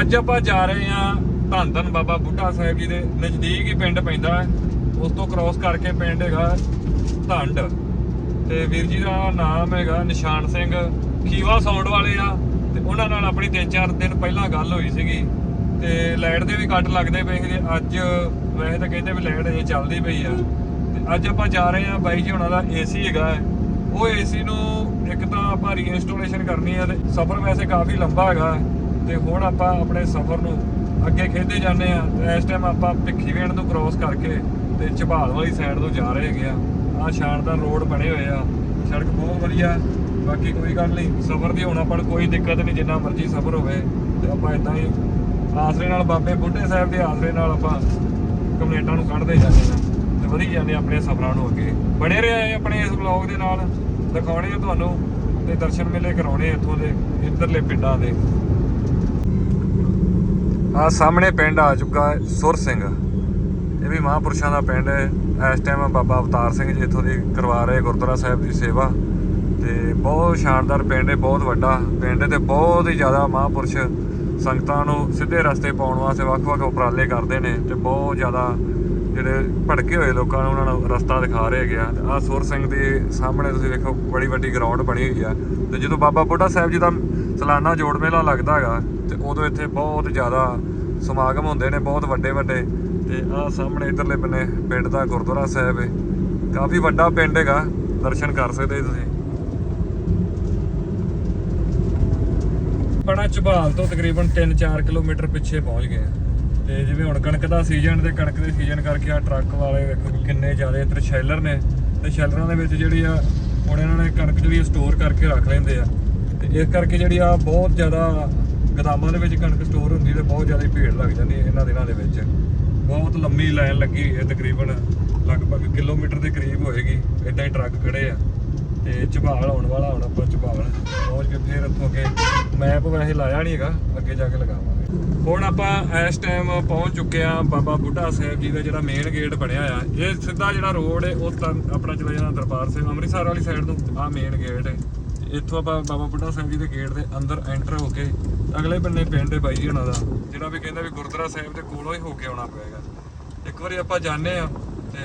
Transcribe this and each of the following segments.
ਅੱਜ ਆਪਾਂ ਜਾ ਰਹੇ ਹਾਂ ਧੰਨ ਧੰਨ ਬਾਬਾ ਬੁੱਢਾ ਸਾਹਿਬ ਜੀ ਦੇ ਨਜ਼ਦੀਕ ਹੀ ਪਿੰਡ ਪੈਂਦਾ ਹੈ। ਉਸ ਤੋਂ ਕ੍ਰਾਸ ਕਰਕੇ ਪਿੰਡ ਹੈਗਾ ਧੰਡ। ਤੇ ਵੀਰ ਜੀ ਦਾ ਨਾਮ ਹੈਗਾ ਨਿਸ਼ਾਨ ਸਿੰਘ। ਖੀਵਾ ਸਾਊਂਡ ਵਾਲੇ ਆ। ਤੇ ਉਹਨਾਂ ਨਾਲ ਆਪਣੀ 3-4 ਦਿਨ ਪਹਿਲਾਂ ਗੱਲ ਹੋਈ ਸੀਗੀ। ਤੇ ਲਾਈਟ ਦੇ ਵੀ ਕੱਟ ਲੱਗਦੇ ਪਏ ਸੀਗੇ। ਅੱਜ ਵੈਸੇ ਤਾਂ ਕਹਿੰਦੇ ਵੀ ਲਾਈਟ ਅਜੇ ਚੱਲਦੀ ਪਈ ਆ। ਤੇ ਅੱਜ ਆਪਾਂ ਜਾ ਰਹੇ ਆ ਬਾਈ ਜੀ ਉਹਨਾਂ ਦਾ ਏਸੀ ਹੈਗਾ ਹੈ। ਉਹ ਏਸੀ ਨੂੰ ਇੱਕ ਤਾਂ ਆਪਾਂ ਰੀਇੰਸਟਾਲੇਸ਼ਨ ਕਰਨੀ ਆ ਤੇ ਸਫ਼ਰ ਵੈਸੇ ਕਾਫੀ ਲੰਬਾ ਹੈਗਾ ਤੇ ਹੁਣ ਆਪਾਂ ਆਪਣੇ ਸਫ਼ਰ ਨੂੰ ਅੱਗੇ ਖੇਡੇ ਜਾਂਦੇ ਆ ਤੇ ਇਸ ਟਾਈਮ ਆਪਾਂ ਭਿੱਖੀ ਭਿੱਖੀਵਿੰਡ ਨੂੰ ਕ੍ਰਾਸ ਕਰਕੇ ਤੇ ਝਬਾਲ ਵਾਲੀ ਸਾਈਡ ਤੋਂ ਜਾ ਰਹੇ ਹੈਗੇ ਆ ਆ ਸ਼ਾਨਦਾਰ ਰੋਡ ਬਣੇ ਹੋਏ ਆ। ਸੜਕ ਬਹੁਤ ਵਧੀਆ ਬਾਕੀ ਕੋਈ ਗੱਲ ਨਹੀਂ, ਸਫ਼ਰ ਦੀ ਹੁਣ ਆਪਾਂ ਨੂੰ ਕੋਈ ਦਿੱਕਤ ਨਹੀਂ, ਜਿੰਨਾ ਮਰਜ਼ੀ ਸਫ਼ਰ ਹੋਵੇ। ਤੇ ਆਪਾਂ ਇਦਾਂ ਹੀ ਆਸਰੇ ਨਾਲ ਬਾਬੇ ਬੁੱਢੇ ਸਾਹਿਬ ਦੇ ਆਸਰੇ ਨਾਲ ਆਪਾਂ ਕਮੇਟਾਂ ਨੂੰ ਕੱਢਦੇ ਜਾਂਦੇ ਆ ਤੇ ਵਧੀ ਜਾਂਦੇ ਆ ਆਪਣੇ ਸਫ਼ਰਾਂ ਨੂੰ ਅੱਗੇ। ਬਣੇ ਰਹੇ ਆਪਣੇ ਇਸ ਵਲੌਗ ਦੇ ਨਾਲ। ਦਿਖਾਉਣੇ ਆ ਤੁਹਾਨੂੰ ਤੇ ਦਰਸ਼ਨ ਮੇਲੇ ਕਰਾਉਣੇ ਆ ਇੱਥੋਂ ਦੇ, ਇੱਧਰਲੇ ਪਿੰਡਾਂ ਦੇ। ਆ ਸਾਹਮਣੇ ਪਿੰਡ ਆ ਚੁੱਕਾ ਹੈ ਸੁਰ ਸਿੰਘ। ਇਹ ਵੀ ਮਹਾਂਪੁਰਸ਼ਾਂ ਦਾ ਪਿੰਡ ਹੈ। ਇਸ ਟਾਈਮ ਬਾਬਾ ਅਵਤਾਰ ਸਿੰਘ ਜੀ ਇੱਥੋਂ ਦੀ ਕਰਵਾ ਰਹੇ ਗੁਰਦੁਆਰਾ ਸਾਹਿਬ ਦੀ ਸੇਵਾ। ਤੇ ਬਹੁਤ ਸ਼ਾਨਦਾਰ ਪਿੰਡ ਹੈ, ਬਹੁਤ ਵੱਡਾ ਪਿੰਡ ਹੈ ਤੇ ਬਹੁਤ ਹੀ ਜ਼ਿਆਦਾ ਮਹਾਂਪੁਰਸ਼ ਸੰਗਤਾਂ ਨੂੰ ਸਿੱਧੇ ਰਸਤੇ ਪਾਉਣ ਵਾਸਤੇ ਵੱਖ-ਵੱਖ ਉਪਰਾਲੇ ਕਰਦੇ ਨੇ ਤੇ ਬਹੁਤ ਜ਼ਿਆਦਾ ਜਿਹੜੇ ਭੜਕੇ ਹੋਏ ਲੋਕਾਂ ਨੂੰ ਉਹਨਾਂ ਨੂੰ ਰਸਤਾ ਦਿਖਾ ਰਹੇ ਹੈਗੇ ਆ। ਆ ਸੁਰ ਸਿੰਘ ਦੇ ਸਾਹਮਣੇ ਤੁਸੀਂ ਵੇਖੋ ਬੜੀ ਵੱਡੀ ਗਰਾਊਂਡ ਬਣੀ ਹੋਈ ਆ। ਤੇ ਜਦੋਂ ਬਾਬਾ ਬੁੱਢਾ ਸਾਹਿਬ ਜੀ ਦਾ ਸਾਲਾਨਾ ਜੋੜ ਮੇਲਾ ਲੱਗਦਾ ਹੈਗਾ ਤੇ ਉਦੋਂ ਇੱਥੇ ਬਹੁਤ ਜ਼ਿਆਦਾ ਸਮਾਗਮ ਹੁੰਦੇ ਨੇ, ਬਹੁਤ ਵੱਡੇ ਵੱਡੇ। ਤੇ ਆਹ ਸਾਹਮਣੇ ਇਧਰਲੇ ਬੰਨੇ ਪਿੰਡ ਦਾ ਗੁਰਦੁਆਰਾ ਸਾਹਿਬ ਹੈ ਕਾਫੀ ਵੱਡਾ ਪਿੰਡ ਹੈਗਾ, ਦਰਸ਼ਨ ਕਰ ਸਕਦੇ ਤੁਸੀਂ। ਬੜਾ ਝਬਾਲ ਤੋਂ ਤਕਰੀਬਨ 3-4 ਕਿਲੋਮੀਟਰ ਪਿੱਛੇ ਪਹੁੰਚ ਗਏ। ਆ ਤੇ ਜਿਵੇਂ ਹੁਣ ਕਣਕ ਦਾ ਸੀਜ਼ਨ ਤੇ ਕਣਕ ਦੇ ਸੀਜ਼ਨ ਕਰਕੇ ਆ ਟਰੱਕ ਵਾਲੇ ਵੇਖੋ ਕਿੰਨੇ ਜ਼ਿਆਦਾ ਇੱਧਰ ਸ਼ੈਲਰ ਨੇ। ਤੇ ਸ਼ੈਲਰਾਂ ਦੇ ਵਿੱਚ ਜਿਹੜੀ ਆ, ਹੁਣ ਇਹਨਾਂ ਨੇ ਕਣਕ ਜਿਹੜੀ ਸਟੋਰ ਕਰਕੇ ਰੱਖ ਲੈਂਦੇ ਆ। ਤੇ ਇਸ ਕਰਕੇ ਜਿਹੜੀ ਆ ਬਹੁਤ ਜ਼ਿਆਦਾ ਗਦਾਮਾਂ ਦੇ ਵਿੱਚ ਕਣਕ ਸਟੋਰ ਹੁੰਦੀ ਤੇ ਬਹੁਤ ਜ਼ਿਆਦਾ ਭੀੜ ਲੱਗ ਜਾਂਦੀ ਹੈ ਇਹਨਾਂ ਦਿਨਾਂ ਦੇ ਵਿੱਚ। ਬਹੁਤ ਲੰਮੀ ਲਾਈਨ ਲੱਗੀ ਹੋਈ ਹੈ ਤਕਰੀਬਨ ਲਗਭਗ ਕਿਲੋਮੀਟਰ ਦੇ ਕਰੀਬ ਹੋਏਗੀ। ਇਦਾਂ ਹੀ ਟਰੱਕ ਖੜੇ ਆ ਤੇ ਝਬਾਲ ਆਉਣ ਵਾਲਾ, ਹੁਣ ਆਪਾਂ ਝਬਾਲ ਪਹੁੰਚ ਕੇ ਫਿਰ ਉੱਥੋਂ ਅੱਗੇ ਮੈਪ ਵੈਸੇ ਲਾਇਆ ਨਹੀਂ ਹੈਗਾ, ਅੱਗੇ ਜਾ ਕੇ ਲਗਾਵਾਂਗੇ। ਹੁਣ ਆਪਾਂ ਇਸ ਟਾਈਮ ਪਹੁੰਚ ਚੁੱਕੇ ਆ ਬਾਬਾ ਬੁੱਢਾ ਸਾਹਿਬ ਜੀ ਦਾ ਜਿਹੜਾ ਮੇਨ ਗੇਟ ਬਣਿਆ ਆ। ਇਹ ਸਿੱਧਾ ਜਿਹੜਾ ਰੋਡ ਹੈ ਉਸ ਤਾਂ ਆਪਣਾ ਚਲਾ ਜਾਂਦਾ ਦਰਬਾਰ ਸਾਹਿਬ, ਅੰਮ੍ਰਿਤਸਰ ਵਾਲੀ ਸਾਈਡ ਤੋਂ ਆ ਮੇਨ ਗੇਟ ਹੈ ਇੱਥੋਂ ਆਪਾਂ ਬਾਬਾ ਬੁੱਢਾ ਸਾਹਿਬ ਜੀ ਦੇ ਗੇਟ ਦੇ ਅੰਦਰ ਐਂਟਰ ਹੋ ਕੇ ਅਗਲੇ ਬੰਨੇ ਪਿੰਡ ਹੈ ਬਾਈ ਜੀ ਉਹਨਾਂ ਦਾ ਜਿਹੜਾ ਵੀ ਕਹਿੰਦਾ ਵੀ ਗੁਰਦੁਆਰਾ ਸਾਹਿਬ ਦੇ ਕੋਲੋਂ ਹੀ ਹੋ ਕੇ ਆਉਣਾ ਪਏਗਾ। ਇੱਕ ਵਾਰੀ ਆਪਾਂ ਜਾਣੇ ਆ ਤੇ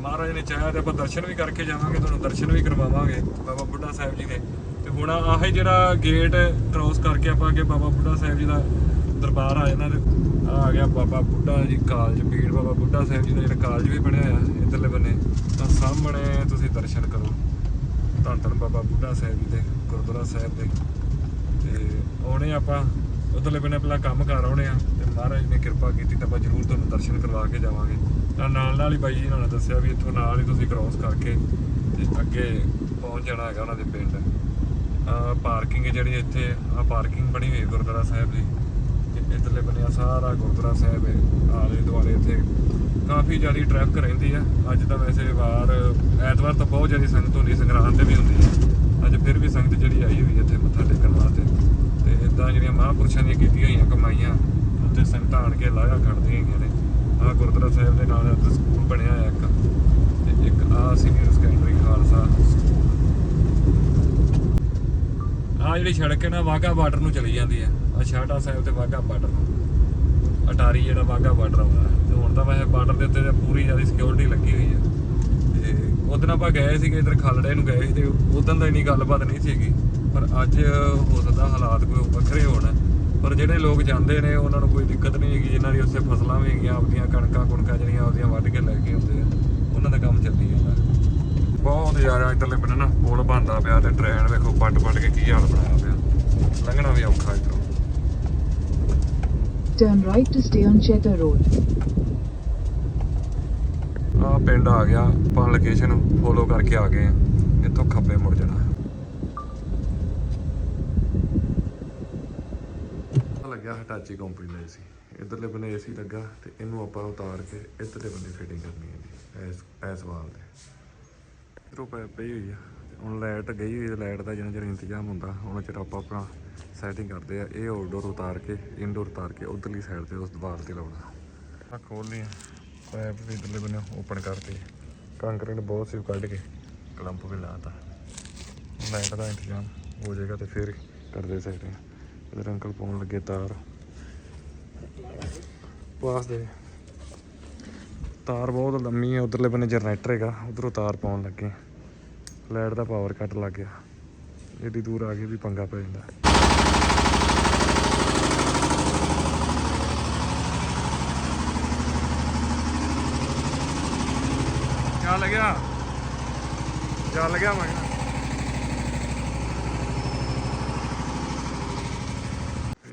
ਮਹਾਰਾਜ ਨੇ ਚਾਹਿਆ ਤੇ ਆਪਾਂ ਦਰਸ਼ਨ ਵੀ ਕਰਕੇ ਜਾਵਾਂਗੇ, ਤੁਹਾਨੂੰ ਦਰਸ਼ਨ ਵੀ ਕਰਵਾਵਾਂਗੇ ਬਾਬਾ ਬੁੱਢਾ ਸਾਹਿਬ ਜੀ ਦੇ। ਤੇ ਹੁਣ ਆਹੀ ਜਿਹੜਾ ਗੇਟ ਕ੍ਰੋਸ ਕਰਕੇ ਆਪਾਂ ਅੱਗੇ ਬਾਬਾ ਬੁੱਢਾ ਸਾਹਿਬ ਜੀ ਦਾ ਦਰਬਾਰ ਆ ਇਹਨਾਂ ਦੇ। ਆਹ ਆ ਗਿਆ ਬਾਬਾ ਬੁੱਢਾ ਜੀ ਕਾਲਜ, ਪੀਰ ਬਾਬਾ ਬੁੱਢਾ ਸਾਹਿਬ ਜੀ ਦਾ ਜਿਹੜਾ ਕਾਲਜ ਵੀ ਬਣਿਆ ਆ ਇਧਰਲੇ ਬੰਨੇ। ਤਾਂ ਸਾਹਮਣੇ ਤੁਸੀਂ ਦਰਸ਼ਨ ਕਰੋ। ਧੰਨ ਧੰਨ ਬਾਬਾ ਬੁੱਢਾ ਸਾਹਿਬ ਜੀ ਦੇ, ਗੁਰਦੁਆਰਾ ਸਾਹਿਬ ਦੇ। ਤੇ ਆਉਣੇ ਆਪਾਂ, ਉਧਰਲੇ ਬੰਨੇ ਪਹਿਲਾਂ ਕੰਮ ਕਰ ਆਉਣੇ ਆ ਤੇ ਮਹਾਰਾਜ ਨੇ ਕਿਰਪਾ ਕੀਤੀ ਤਾਂ ਆਪਾਂ ਜ਼ਰੂਰ ਤੁਹਾਨੂੰ ਦਰਸ਼ਨ ਕਰਵਾ ਕੇ ਜਾਵਾਂਗੇ। ਤਾਂ ਨਾਲ ਨਾਲ ਹੀ ਬਾਈ ਜੀ ਨੇ ਦੱਸਿਆ ਵੀ ਇੱਥੋਂ ਨਾਲ ਹੀ ਤੁਸੀਂ ਕ੍ਰਾਸ ਕਰਕੇ ਤੇ ਅੱਗੇ ਪਹੁੰਚ ਜਾਣਾ ਹੈਗਾ ਉਹਨਾਂ ਦੇ ਪਿੰਡ। ਆ ਪਾਰਕਿੰਗ ਜਿਹੜੀ ਇੱਥੇ, ਆ ਪਾਰਕਿੰਗ ਬਣੀ ਹੋਈ ਗੁਰਦੁਆਰਾ ਸਾਹਿਬ ਦੀ। ਤੇ ਇੱਧਰਲੇ ਬੰਨੇ ਸਾਰਾ ਗੁਰਦੁਆਰਾ ਸਾਹਿਬ ਹੈ, ਆਲੇ ਦੁਆਲੇ ਇੱਥੇ। ਕਾਫੀ ਜ਼ਿਆਦਾ ਟ੍ਰੈਫਿਕ ਰਹਿੰਦੀ ਆ। ਅੱਜ ਤਾਂ ਵੈਸੇ ਵਾਰ, ਐਤਵਾਰ ਤਾਂ ਬਹੁਤ ਜ਼ਿਆਦਾ ਸੰਗਤ ਹੁੰਦੀ, ਸੰਗਰਾਂਦ ਤੇ ਵੀ ਹੁੰਦੀ ਹੈ ਅੱਜ ਫਿਰ ਵੀ ਸੰਗਤ ਜਿਹੜੀ ਆਈ ਹੋਈ ਹੈ ਇੱਥੇ ਮੱਥਾ ਟੇਕਣ ਵਾਸਤੇ। ਤੇ ਇਦਾਂ ਜਿਹੜੀਆਂ ਮਹਾਂਪੁਰਸ਼ਾਂ ਦੀਆਂ ਕੀਤੀਆਂ ਹੋਈਆਂ ਕਮਾਈਆਂ, ਉੱਥੇ ਸੰਗਤਾਂ ਆਣ ਕੇ ਲਾਇਆ ਖੜਦੀਆਂ ਹੈਗੀਆਂ ਨੇ। ਆਹ ਗੁਰਦੁਆਰਾ ਸਾਹਿਬ ਦੇ ਨਾਲ ਇੱਥੇ ਸਕੂਲ ਬਣਿਆ ਹੋਇਆ ਇੱਕ। ਤੇ ਇੱਕ ਆਹ ਸੀਨੀਅਰ ਸੈਕੰਡਰੀ ਖਾਲਸਾ ਆਹ ਜਿਹੜੀ ਸੜਕ ਹੈ ਨਾ ਵਾਗਾ ਬਾਰਡਰ ਨੂੰ ਚਲੀ ਜਾਂਦੀ ਹੈ। ਆ ਛਾਟਾ ਸਾਹਿਬ ਤੇ ਵਾਗਾ ਬਾਰਡਰ ਨੂੰ। ਅਟਾਰੀ ਜਿਹੜਾ ਵਾਗਾ ਬਾਰਡਰ ਆਉਂਦਾ ਹੈ। ਤੇ ਹੁਣ ਤਾਂ ਵੈਸੇ ਬਾਰਡਰ ਦੇ ਉੱਤੇ ਤਾਂ ਪੂਰੀ ਜ਼ਿਆਦਾ ਸਿਕਿਉਰਿਟੀ ਲੱਗੀ ਹੋਈ ਹੈ। ਉਦੋਂ ਆਪਾਂ ਗਏ ਸੀਗੇ ਇਧਰ ਖਾਲੜੇ ਨੂੰ ਗਏ ਸੀ ਤੇ ਉਦੋਂ ਤਾਂ ਇੰਨੀ ਗੱਲਬਾਤ ਨਹੀਂ ਸੀਗੀ ਪਰ ਅੱਜ ਹੋ ਸਕਦਾ ਹਾਲਾਤ ਕੋਈ ਵੱਖਰੇ ਹੋਣ। ਪਰ ਜਿਹੜੇ ਲੋਕ ਜਾਂਦੇ ਨੇ ਉਹਨਾਂ ਨੂੰ ਕੋਈ ਦਿੱਕਤ ਨਹੀਂ ਹੈਗੀ ਜਿਨ੍ਹਾਂ ਦੀ ਉੱਥੇ ਫਸਲਾਂ ਵੀ ਹੈਗੀਆਂ ਆਪਦੀਆਂ ਕਣਕਾਂ ਕੁਣਕਾਂ ਜਿਹੜੀਆਂ ਆਪਦੀਆਂ ਵੱਢ ਕੇ ਲੈ ਕੇ ਆਉਂਦੇ ਆ ਉਹਨਾਂ ਦਾ ਕੰਮ ਚੱਲੀ ਜਾਂਦਾ। ਬਹੁਤ ਜ਼ਿਆਦਾ ਇੱਧਰਲੇ ਬੰਨੇ ਨਾ ਪੁਲ ਬੰਦਾ ਪਿਆ ਤੇ ਟ੍ਰੇਨ ਵੇਖੋ ਪੱਟ ਪੱਟ ਕੇ ਕੀ ਹਾਲ ਬਣਾਇਆ ਪਿਆ। ਲੰਘਣਾ ਵੀ ਔਖਾ ਇੱਧਰੋਂ। Turn right to stay on Cheddar Road. ਪਿੰਡ ਆ ਗਿਆ, ਆਪਾਂ ਲੋਕੇਸ਼ਨ ਫੋਲੋ ਕਰਕੇ ਆ ਗਏ ਆ ਇੱਥੋਂ ਖੱਬੇ ਮੁੜ ਜਾਣਾ। ਲੱਗਿਆ ਹਟਾਚੀ ਕੰਪਨੀ ਦਾ ਏਸੀ ਇਧਰਲੇ ਬੰਨੇ ਏਸੀ ਲੱਗਾ ਤੇ ਇਹਨੂੰ ਆਪਾਂ ਉਤਾਰ ਕੇ ਇਧਰਲੇ ਬੰਨੇ ਫਿਟਿੰਗ ਕਰਨੀ ਹੈ ਜੀ ਐਸ ਐਸ ਵਾਲ ਤੇ। ਰੁਪਏ ਪਈ ਹੋਈ ਆ। ਹੁਣ ਲਾਈਟ ਗਈ ਹੋਈ ਲਾਈਟ ਦਾ ਜਿੰਨਾ ਚਿਰ ਇੰਤਜ਼ਾਮ ਹੁੰਦਾ, ਉਹਨਾਂ ਚਿਰ ਆਪਾਂ ਆਪਣਾ ਸੈਟਿੰਗ ਕਰਦੇ ਆ। ਇਹ ਆਊਟਡੋਰ ਉਤਾਰ ਕੇ ਇਨਡੋਰ ਉਤਾਰ ਕੇ ਉਧਰਲੀ ਸਾਈਡ ਤੇ ਉਸ ਦੀਵਾਰ ਤੇ ਲਾਉਣਾ। ਆ ਖੋਲ ਲਈ ਪੈਪ ਵੀ ਇਧਰਲੇ ਬੰਨੇ ਓਪਨ ਕਰਤੇ। ਕੰਕਰੀਟ ਬਹੁਤ ਸੀ ਕੱਢ ਕੇ। ਕਲੰਪ ਵੀ ਲਾਤਾ। ਲਾਈਟ ਦਾ ਇੰਤਜ਼ਾਮ ਹੋ ਜਾਏਗਾ ਤੇ ਫਿਰ ਕਰਦੇ ਸਕਦੇ ਇਧਰ ਅੰਕਲ ਪਾਉਣ ਲੱਗੇ ਤਾਰ। ਪਾਸ ਦੇ। ਤਾਰ ਬਹੁਤ ਲੰਮੀ ਹੈ ਉਧਰਲੇ ਬੰਨੇ ਜਨਰੇਟਰ ਹੈਗਾ, ਉਧਰੋਂ ਤਾਰ ਪਾਉਣ ਲੱਗੇ। ਲਾਈਟ ਦਾ ਪਾਵਰ ਕੱਟ ਲੱਗ ਗਿਆ। ਏਡੀ ਦੂਰ ਆ ਕੇ ਵੀ ਪੰਗਾ ਪੈ ਜਾਂਦਾ। ਚੱਲ ਗਿਆ। ਚੱਲ ਗਿਆ ਮੈਂ।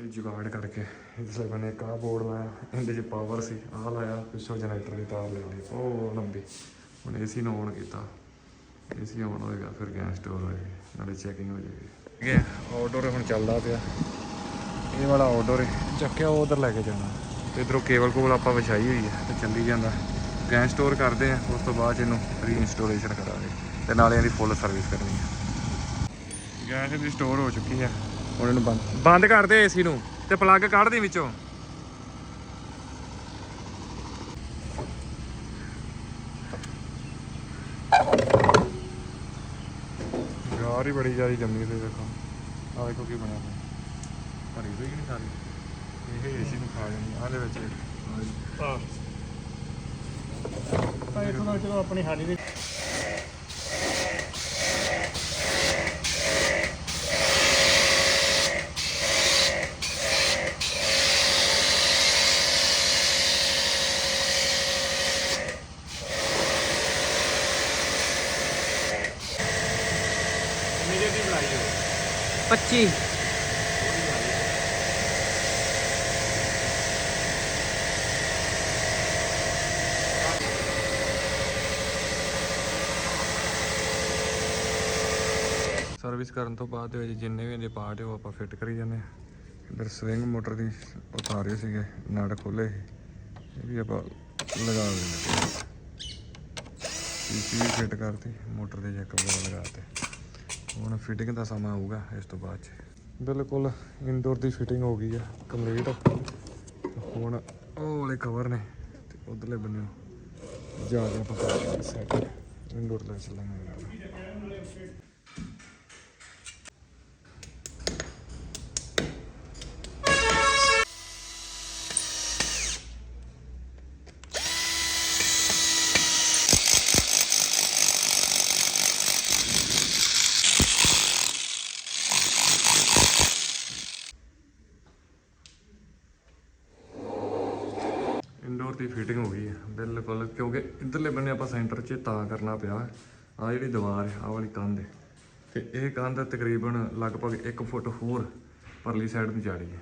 ਜੁਗਾੜ ਕਰਕੇ ਇਸਲੇ ਬਨੇ ਇੱਕ ਆਹ ਬੋਰਡ ਲਾਇਆ। ਇਹਦੇ 'ਚ ਪਾਵਰ ਸੀ। ਆਹ ਲਾਇਆ, ਪਿੱਛੋਂ ਜਨਰੇਟਰ ਦੀ ਤਾਰ ਲੈ ਲਈ ਉਹ ਲੰਬੀ। ਹੁਣ ਏਸੀ ਨੂੰ ਔਨ ਕੀਤਾ। ਏਸੀ ਔਨ ਹੋਏਗਾ ਫਿਰ ਗੈਸ ਸਟੋਰ ਹੋਏਗੀ ਨਾਲੇ ਚੈਕਿੰਗ ਹੋ ਜਾਏਗੀ। ਠੀਕ ਹੈ ਆਊਟਡੋਰ ਹੁਣ ਚੱਲਦਾ ਪਿਆ। ਇਹ ਵਾਲਾ ਆਊਟਡੋਰ ਚੱਕਿਆ, ਉਹ ਉਧਰ ਲੈ ਕੇ ਜਾਣਾ। ਤੇ ਇਧਰੋਂ ਕੇਬਲ ਕੋਲ ਆਪਾਂ ਵਿਛਾਈ ਹੋਈ ਹੈ ਤੇ ਚੱਲੀ ਜਾਂਦਾ। ਗੈਸ ਸਟੋਰ ਕਰਦੇ ਆ ਉਸ ਤੋਂ ਬਾਅਦ ਇਹਨੂੰ ਰੀਇੰਸਟਾਲੇਸ਼ਨ ਕਰਾਂਗੇ ਤੇ ਨਾਲੇ ਇਹਦੀ ਫੁੱਲ ਸਰਵਿਸ ਕਰਨੀ ਹੈ ਗੈਸ ਇਹਦੀ ਸਟੋਰ ਹੋ ਚੁੱਕੀ ਹੈ ਹੁਣ ਇਹਨੂੰ ਬੰਦ ਬੰਦ ਕਰ ਦੇ ਏਸੀ ਨੂੰ ਤੇ ਪਲੱਗ ਕੱਢ ਦੇ ਵਿੱਚੋਂ। ਯਾਰ ਹੀ ਬੜੀ ਜ਼ਿਆਦਾ ਜੰਮੀ ਤੇ ਦੇਖੋ। ਆਹ ਦੇਖੋ ਕੀ ਬਣਿਆ ਪਿਆ ਭਰੀ ਹੋਈ ਨਹੀਂ ਸਾਰੀ? ਇਹ ਏਸੀ ਨੂੰ ਖਾ ਜਾਂਦੀ ਦੇ ਵਿੱਚ। ਹਾਂ। ਤਾਂ ਇਥੋਂ ਦਾ ਚਲੋ ਆਪਣੀ ਹਾਨੀ ਦੇ ਮੇਰੇ ਦੀ ਬਣਾਈ ਹੋ 25 ਸਰਵਿਸ ਕਰਨ ਤੋਂ ਬਾਅਦ ਦੇ ਜਿੰਨੇ ਵੀ ਇਹਦੇ ਪਾਰਟ ਉਹ ਆਪਾਂ ਫਿੱਟ ਕਰੀ ਜਾਂਦੇ ਹਾਂ। ਇਧਰ ਸਵਿੰਗ ਮੋਟਰ ਦੀ ਉਤਾਰੇ ਸੀਗੇ, ਨਟ ਖੋਲੇ ਇਹ ਵੀ ਆਪਾਂ ਲਗਾ ਦਿੰਦੇ ਪੀਸੀ ਫਿੱਟ ਕਰਤੀ ਮੋਟਰ ਦੇ ਜੈਕ ਵਗੈਰਾ ਲਗਾਤੇ ਹੁਣ ਫਿਟਿੰਗ ਦਾ ਸਮਾਂ ਆਊਗਾ ਇਸ ਤੋਂ ਬਾਅਦ ਚ। ਬਿਲਕੁਲ ਇਨਡੋਰ ਦੀ ਫਿਟਿੰਗ ਹੋ ਗਈ ਆ ਕੰਪਲੀਟ ਹੁਣ ਉਹ ਵਾਲੇ ਕਵਰ ਨੇ, ਤੇ ਉਧਰਲੇ ਬੰਨੇ ਜਾ ਕੇ ਆਪਾਂ ਸੈਟ ਇਨਡੋਰ ਲੈ ਚੱਲਾਂਗੇ ਇੰਡੋਰ ਦੀ ਫਿਟਿੰਗ ਹੋ ਗਈ ਹੈ ਬਿਲਕੁਲ ਕਿਉਂਕਿ ਇਧਰਲੇ ਬੰਨੇ ਆਪਾਂ ਸੈਂਟਰ 'ਚ ਤਾਂ ਕਰਨਾ ਪਿਆ। ਆ ਜਿਹੜੀ ਦੀਵਾਰ ਹੈ ਆ ਵਾਲੀ ਕੰਧ ਹੈ ਤੇ ਇਹ ਕੰਧ ਤਕਰੀਬਨ ਲਗਭਗ 1 ਫੁੱਟ ਹੋਰ ਪਰਲੀ ਸਾਈਡ ਨੂੰ ਜਾੜੀ ਹੈ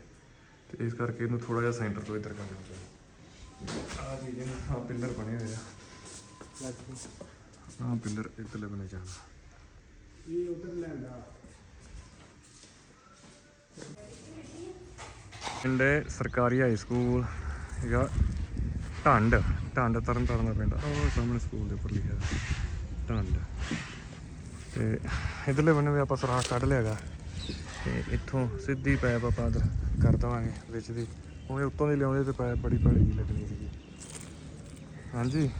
ਤੇ ਇਸ ਕਰਕੇ ਇਹਨੂੰ ਥੋੜਾ ਜਿਹਾ ਸੈਂਟਰ ਤੋਂ ਇੱਧਰ ਕਰਨਾ ਪਿਆ। ਆ ਜੀ ਜਿਹਨਾਂ ਆ ਪਿੱਲਰ ਬਣੇ ਹੋਏ ਆ ਆ ਪਿੱਲਰ ਇੱਧਰਲੇ ਬੰਨੇ ਜਾਣਾ ਇਹ ਉਧਰ ਲੈਂਦਾ ਪਿੰਡੇ ਸਰਕਾਰੀ ਹਾਈ ਸਕੂਲ ਹੈਗਾ ਢੰਡ। ਢੰਡ ਤਰਨ ਤਾਰਨ ਦਾ ਪਿੰਡ ਉਹ ਸਾਹਮਣੇ ਸਕੂਲ ਦੇ ਉੱਪਰ ਲਿਖਿਆ ਢੰਡ ਤੇ ਇਧਰਲੇ ਬੰਨੇ ਵੀ ਆਪਾਂ ਸਰਾਖ ਕੱਢ ਲਿਆਗਾ ਤੇ ਇੱਥੋਂ ਸਿੱਧੀ ਪੈਪ ਆਪਾਂ ਇੱਧਰ ਕਰ ਦਵਾਂਗੇ ਵਿੱਚ ਦੀ। ਉਵੇਂ ਉੱਤੋਂ ਦੀ ਲਿਆਉਂਦੇ ਤੇ ਪੈਪ ਬੜੀ ਭੜੀ ਜਿਹੀ ਲੱਗਣੀ ਸੀਗੀ। ਹਾਂਜੀ।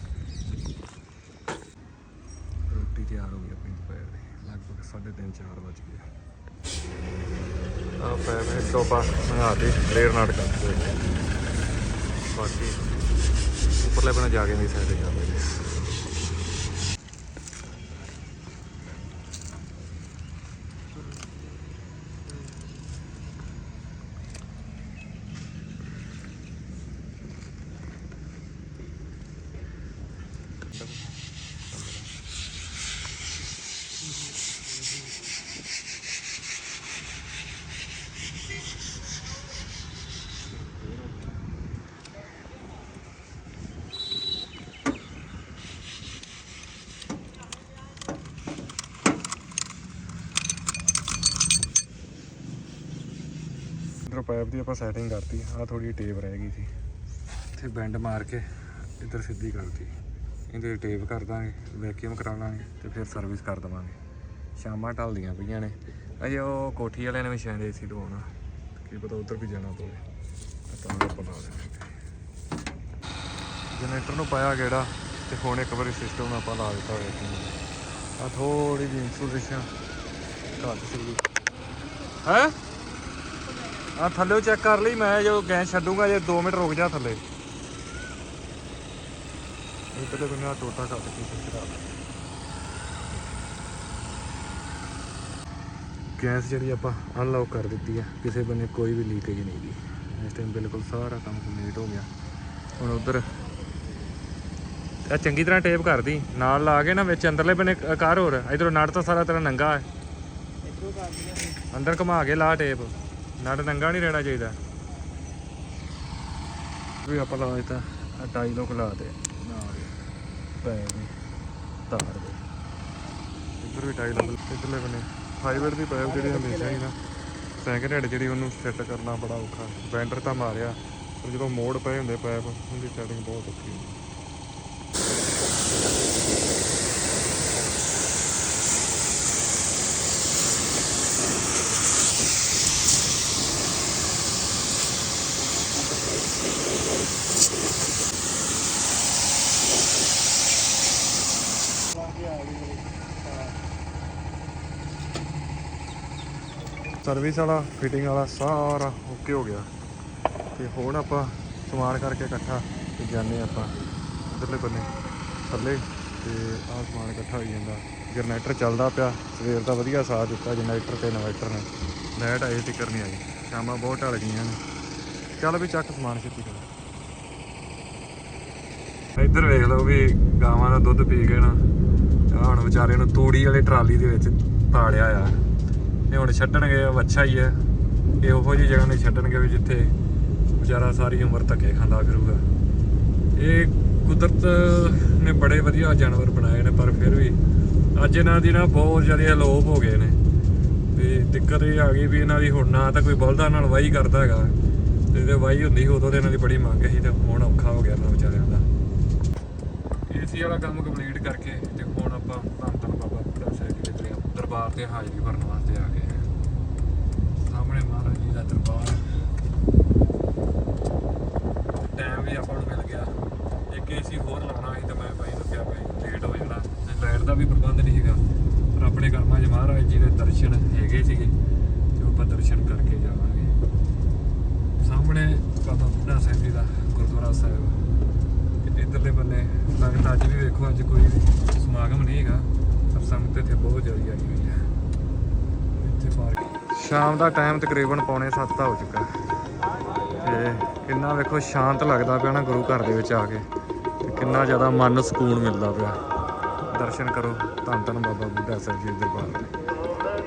ਰੋਟੀ ਤਿਆਰ ਹੋ ਗਈ ਆਪਣੀ ਦੁਪਹਿਰ ਦੀ। ਲਗਭਗ 3:30 4 ਵਜ ਗਏ ਆ। ਪੈਪ ਇੱਕ ਟੋਪਾ ਬਣਾ ਦੇ ਲੇਅਰ ਨਾਟ ਕਰ ਬਾਕੀ ਉੱਪਰਲੇ ਬਣਾ ਜਾ ਕੇ ਨਹੀਂ ਸਾਈਡ ਕਰ ਪਾਈਪ ਦੀ ਆਪਾਂ ਸੈਟਿੰਗ ਕਰਤੀ ਆ ਥੋੜੀ ਟੇਪ ਰਹਿ ਗਈ ਸੀ। ਇੱਥੇ ਬੈਂਡ ਮਾਰ ਕੇ ਇੱਧਰ ਸਿੱਧੀ ਕਰਤੀ। ਇਹਦੇ ਟੇਪ ਕਰ ਦਾਂਗੇ ਵੈਕਿਊਮ ਕਰਾ ਲਾਂਗੇ ਤੇ ਫਿਰ ਸਰਵਿਸ ਕਰ ਦਵਾਂਗੇ। ਸ਼ਾਮਾਂ ਢਲਦੀਆਂ ਪਈਆਂ ਨੇ। ਅਜੇ ਉਹ ਕੋਠੀ ਵਾਲਿਆਂ ਨੇ ਵੀ ਸ਼ਾਇਦ ਸੀ ਲਵਾਉਣਾ ਕੀ ਪਤਾ ਉੱਧਰ ਵੀ ਜਾਣਾ ਪਵੇ। ਤਾਂ ਆਪਾਂ ਲਾ ਦੇਵਾਂਗੇ ਜਨਰੇਟਰ ਨੂੰ ਪਾਇਆ ਗੇੜਾ ਤੇ ਹੁਣ ਇੱਕ ਵਾਰੀ ਸਿਸਟਮ ਆਪਾਂ ਲਾ ਦਿੱਤਾ ਹੋਇਆ ਆ ਥੋੜੀ ਜਿਹੀ ਇਨਸੂਲੇਸ਼ਨ ਘੱਟ ਸੀ ਹੈ? ਆ ਥੱਲੇ ਚੈੱਕ ਕਰ ਲਈ ਮੈਂ ਜਦੋਂ ਗੈਸ ਛੱਡੂਗਾ ਜੇ 2 ਮਿੰਟ ਰੁਕ ਜਾ ਥੱਲੇ। ਇੱਧਰਲੇ ਬੰਨੇ ਆ ਟੋਟਾ ਕੱਟ ਕੇ ਕਰਾ ਗੈਸ ਜਿਹੜੀ ਆਪਾਂ ਅਨਲੌਕ ਕਰ ਦਿੱਤੀ ਆ ਕਿਸੇ ਬੰਨੇ ਕੋਈ ਵੀ ਲੀਕੇਜ ਨਹੀਂ ਦੀ ਇਸ ਟਾਈਮ ਬਿਲਕੁਲ ਸਾਰਾ ਕੰਮ ਕੰਪਲੀਟ ਹੋ ਗਿਆ। ਹੁਣ ਉਧਰ ਇਹ ਚੰਗੀ ਤਰ੍ਹਾਂ ਟੇਪ ਕਰਦੀ ਨਾਲ ਲਾ ਕੇ ਨਾ ਵਿੱਚ ਅੰਦਰਲੇ ਬੰਨੇ ਕਰ ਹੋਰ ਇਧਰੋਂ ਨਟ ਤਾਂ ਸਾਰਾ ਤੇਰਾ ਨੰਗਾ ਹੈ। ਅੰਦਰ ਘੁਮਾ ਕੇ ਲਾ ਟੇਪ ਨਟ ਨੰਗਾ ਨਹੀਂ ਰਹਿਣਾ ਚਾਹੀਦਾ। ਵੀ ਆਪਾਂ ਲਾ ਦਿੱਤਾ ਆ ਟਾਈ ਲੋਕ ਲਾ ਦੇ। ਨਾਲ ਪੈ ਗਈ ਤਾਰ ਦੇ। ਇੱਧਰ ਵੀ ਟਾਈ ਲੋਕ ਇੱਧਰਲੇ ਬੰਨੇ। ਫਾਈਬਰ ਦੀ ਪਾਈਪ ਜਿਹੜੀ ਹਮੇਸ਼ਾ ਹੀ ਨਾ ਸੈਕਿੰਡ ਹੈਡ ਜਿਹੜੀ ਉਹਨੂੰ ਸੈੱਟ ਕਰਨਾ ਬੜਾ ਔਖਾ। ਬੈਂਡਰ ਤਾਂ ਮਾਰਿਆ ਪਰ ਜਦੋਂ ਮੋੜ ਪਏ ਹੁੰਦੇ ਪਾਈਪ ਉਹਦੀ ਸੈਟਿੰਗ ਬਹੁਤ ਔਖੀ ਹੁੰਦੀ। ਸਰਵਿਸ ਵਾਲਾ, ਫਿਟਿੰਗ ਵਾਲਾ ਸਾਰਾ ਓਕੇ ਹੋ ਗਿਆ। ਤੇ ਹੁਣ ਆਪਾਂ ਸਮਾਨ ਕਰਕੇ ਇਕੱਠਾ ਤੇ ਜਾਂਦੇ ਆਪਾਂ ਇਧਰਲੇ ਬੰਨੇ, ਥੱਲੇ। ਤੇ ਆਹ ਸਮਾਨ ਇਕੱਠਾ ਹੋਈ ਜਾਂਦਾ। ਜਨਰੇਟਰ ਚੱਲਦਾ ਪਿਆ। ਸਵੇਰ ਦਾ ਵਧੀਆ ਸਾਥ ਦਿੱਤਾ ਜਨਰੇਟਰ ਤੇ ਇਨਵਰਟਰ ਨੇ। ਲਾਈਟ ਆਈ ਟਿਕਰ ਨਹੀਂ ਆਈ ਸ਼ਾਮਾਂ ਬਹੁਤ ਢਲ ਗਈਆਂ ਨੇ। ਚੱਲ ਵੀ ਚੱਕ ਸਮਾਨ ਛੇਤੀ ਕਰ। ਇੱਧਰ ਵੇਖ ਲਓ ਵੀ ਗਾਵਾਂ ਦਾ ਦੁੱਧ ਪੀ ਕੇ ਨਾ। ਹੁਣ ਵਿਚਾਰੇ ਨੂੰ ਤੂੜੀ ਵਾਲੇ ਟਰਾਲੀ ਦੇ ਵਿੱਚ ਤਾੜਿਆ ਆ। ਇਹ ਹੁਣ ਛੱਡਣਗੇ ਅੱਛਾ ਹੀ ਹੈ। ਇਹ ਉਹੋ ਜਿਹੀ ਜਗ੍ਹਾ ਨਹੀਂ ਛੱਡਣਗੇ ਵੀ ਜਿੱਥੇ ਵਿਚਾਰਾ ਸਾਰੀ ਉਮਰ ਧੱਕੇ ਖਾਂਦਾ ਫਿਰੂਗਾ। ਇਹ ਕੁਦਰਤ ਨੇ ਬੜੇ ਵਧੀਆ ਜਾਨਵਰ ਬਣਾਏ ਨੇ, ਪਰ ਫਿਰ ਵੀ ਅੱਜ ਇਹਨਾਂ ਦੀ ਨਾ ਬਹੁਤ ਜ਼ਿਆਦਾ ਅਲੋਪ ਹੋ ਗਏ ਨੇ। ਤੇ ਦਿੱਕਤ ਇਹ ਆ ਗਈ ਵੀ ਇਹਨਾਂ ਦੀ ਹੁਣ ਨਾ ਤਾਂ ਕੋਈ ਬਲਦਾਂ ਨਾਲ ਵਾਹੀ ਕਰਦਾ ਹੈਗਾ। ਤੇ ਜੇ ਵਾਹੀ ਹੁੰਦੀ ਸੀ, ਉਦੋਂ ਤੇ ਇਹਨਾਂ ਦੀ ਬੜੀ ਮੰਗ ਸੀ ਤੇ ਹੁਣ ਔਖਾ ਹੋ ਗਿਆ ਇਹਨਾਂ ਵਿਚਾਰਿਆਂ ਦਾ। ਏਸੀ ਵਾਲਾ ਕੰਮ ਕੰਪਲੀਟ ਕਰਕੇ ਤੇ ਹੁਣ ਆਪਾਂ ਧੰਨ ਧੰਨ ਬਾਬਾ ਦਰਬਾਰ ਤੇ ਹਾਜ਼ਰੀ ਭਰਨ ਵਾਸਤੇ ਆ ਗਏ ਹਾਂ ਸਾਹਮਣੇ ਮਹਾਰਾਜ ਜੀ ਦਾ ਦਰਬਾਰ। ਟਾਈਮ ਵੀ ਆਪਾਂ ਨੂੰ ਮਿਲ ਗਿਆ। ਇੱਕ ਏਸੀ ਹੋਰ ਲਾਉਣਾ ਸੀ ਤੇ ਮੈਂ ਭਾਈ ਨੂੰ ਕਿਹਾ ਭਾਈ ਲੇਟ ਹੋ ਜਾਣਾ। ਤੇ ਲਾਈਟ ਦਾ ਵੀ ਪ੍ਰਬੰਧ ਨਹੀਂ ਸੀਗਾ। ਪਰ ਆਪਣੇ ਕਰਮਾਂ 'ਚ ਮਹਾਰਾਜ ਜੀ ਦੇ ਦਰਸ਼ਨ ਹੈਗੇ ਸੀਗੇ। ਤੇ ਆਪਾਂ ਦਰਸ਼ਨ ਕਰਕੇ ਜਾਵਾਂਗੇ। ਸਾਹਮਣੇ ਬਾਬਾ ਬੁੱਢਾ ਸਾਹਿਬ ਜੀ ਦਾ ਗੁਰਦੁਆਰਾ ਸਾਹਿਬ। ਤੇ ਇੱਧਰਲੇ ਬੰਨੇ ਲੱਗਦਾ ਅੱਜ ਵੀ ਵੇਖੋ, ਅੱਜ ਕੋਈ ਸਮਾਗਮ ਨਹੀਂ ਹੈਗਾ। ਪਰ ਸੰਗਤ ਇੱਥੇ ਬਹੁਤ ਜ਼ਿਆਦਾ ਆਈ ਹੋਈ ਹੈ। ਇੱਥੇ ਪਾਰਕ ਸ਼ਾਮ ਦਾ ਟਾਈਮ ਤਕਰੀਬਨ ਪੌਣੇ 7 ਦਾ ਹੋ ਚੁੱਕਾ। ਤੇ ਕਿੰਨਾ ਵੇਖੋ ਸ਼ਾਂਤ ਲੱਗਦਾ ਪਿਆ ਨਾ ਗੁਰੂ ਘਰ ਦੇ ਵਿੱਚ ਆ ਕੇ। ਤੇ ਕਿੰਨਾ ਜ਼ਿਆਦਾ ਮਨ ਨੂੰ ਸਕੂਨ ਮਿਲਦਾ ਪਿਆ। ਦਰਸ਼ਨ ਕਰੋ, ਧੰਨ ਧੰਨ ਬਾਬਾ ਬੁੱਢਾ ਸਾਹਿਬ ਜੀ ਦੇ ਦਰਬਾਰ ਦੇ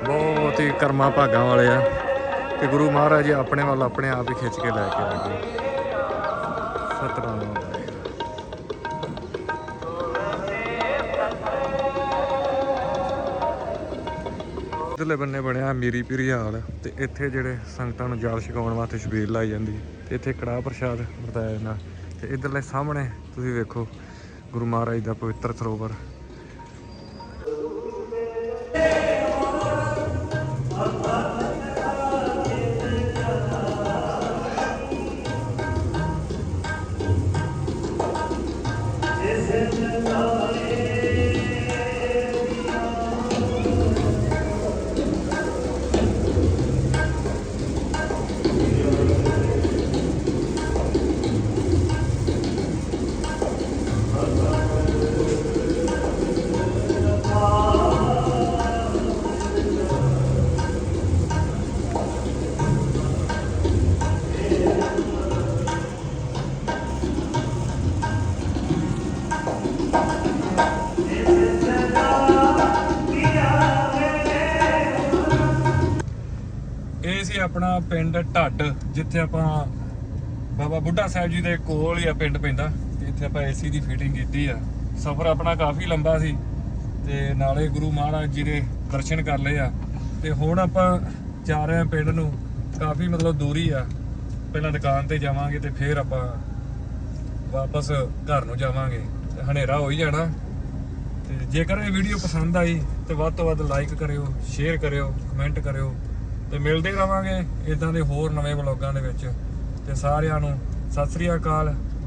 ਬਹੁਤ ਹੀ ਕਰਮਾ ਭਾਗਾਂ ਵਾਲੇ ਆ। ਕਿ ਗੁਰੂ ਮਹਾਰਾਜ ਜੀ ਆਪਣੇ ਵੱਲ ਆਪਣੇ ਆਪ ਹੀ ਖਿੱਚ ਕੇ ਲੈ ਕੇ ਆ ਗਏ। ਸਤਨਾਮ। ਵਾਹਿਗੁਰੂ ਇੱਧਰਲੇ ਬੰਨੇ ਬਣਿਆ ਮੀਰੀ ਪੀਰੀ ਹਾਲ ਤੇ ਇੱਥੇ ਜਿਹੜੇ ਸੰਗਤਾਂ ਨੂੰ ਜਲ ਛਕਾਉਣ ਵਾਸਤੇ ਸ਼ਬੀਰ ਲਾਈ ਜਾਂਦੀ ਤੇ ਇੱਥੇ ਕੜਾਹ ਪ੍ਰਸ਼ਾਦ ਵਰਤਾਇਆ ਜਾਂਦਾ ਤੇ ਇੱਧਰਲੇ ਸਾਹਮਣੇ ਤੁਸੀਂ ਵੇਖੋ ਗੁਰੂ ਮਹਾਰਾਜ ਦਾ ਪਵਿੱਤਰ ਸਰੋਵਰ ਪਿੰਡ ਢੱਡ, ਜਿੱਥੇ ਆਪਾਂ ਬਾਬਾ ਬੁੱਢਾ ਸਾਹਿਬ ਜੀ ਦੇ ਕੋਲ ਹੀ ਆ ਪਿੰਡ ਪੈਂਦਾ ਤੇ ਇੱਥੇ ਆਪਾਂ ਏਸੀ ਦੀ ਫਿਟਿੰਗ ਕੀਤੀ ਆ। ਸਫ਼ਰ ਆਪਣਾ ਕਾਫੀ ਲੰਬਾ ਸੀ, ਤੇ ਨਾਲੇ ਗੁਰੂ ਮਹਾਰਾਜ ਜੀ ਦੇ ਦਰਸ਼ਨ ਕਰ ਲਏ ਆ। ਤੇ ਹੁਣ ਆਪਾਂ ਜਾ ਰਹੇ ਆ ਪਿੰਡ ਨੂੰ, ਕਾਫੀ ਮਤਲਬ ਦੂਰੀ ਆ। ਪਹਿਲਾਂ ਦੁਕਾਨ ਤੇ ਜਾਵਾਂਗੇ ਤੇ ਫਿਰ ਆਪਾਂ ਵਾਪਸ ਘਰ ਨੂੰ ਜਾਵਾਂਗੇ। ਤੇ ਹਨੇਰਾ ਹੋ ਹੀ ਜਾਣਾ। ਤੇ ਜੇਕਰ ਇਹ ਵੀਡੀਓ ਪਸੰਦ ਆਈ, ਤੇ ਵੱਧ ਤੋਂ ਵੱਧ ਲਾਈਕ ਕਰਿਓ ਸ਼ੇਅਰ ਕਰਿਓ ਕਮੈਂਟ ਕਰਿਓ। ਤੇ ਮਿਲਦੇ ਰਵਾਂਗੇ ਇਦਾਂ ਦੇ ਹੋਰ ਨਵੇਂ ਵਲੌਗਾਂ ਦੇ ਵਿੱਚ। ਤੇ ਸਾਰਿਆਂ ਨੂੰ ਸਤਿ ਸ੍ਰੀ ਅਕਾਲ।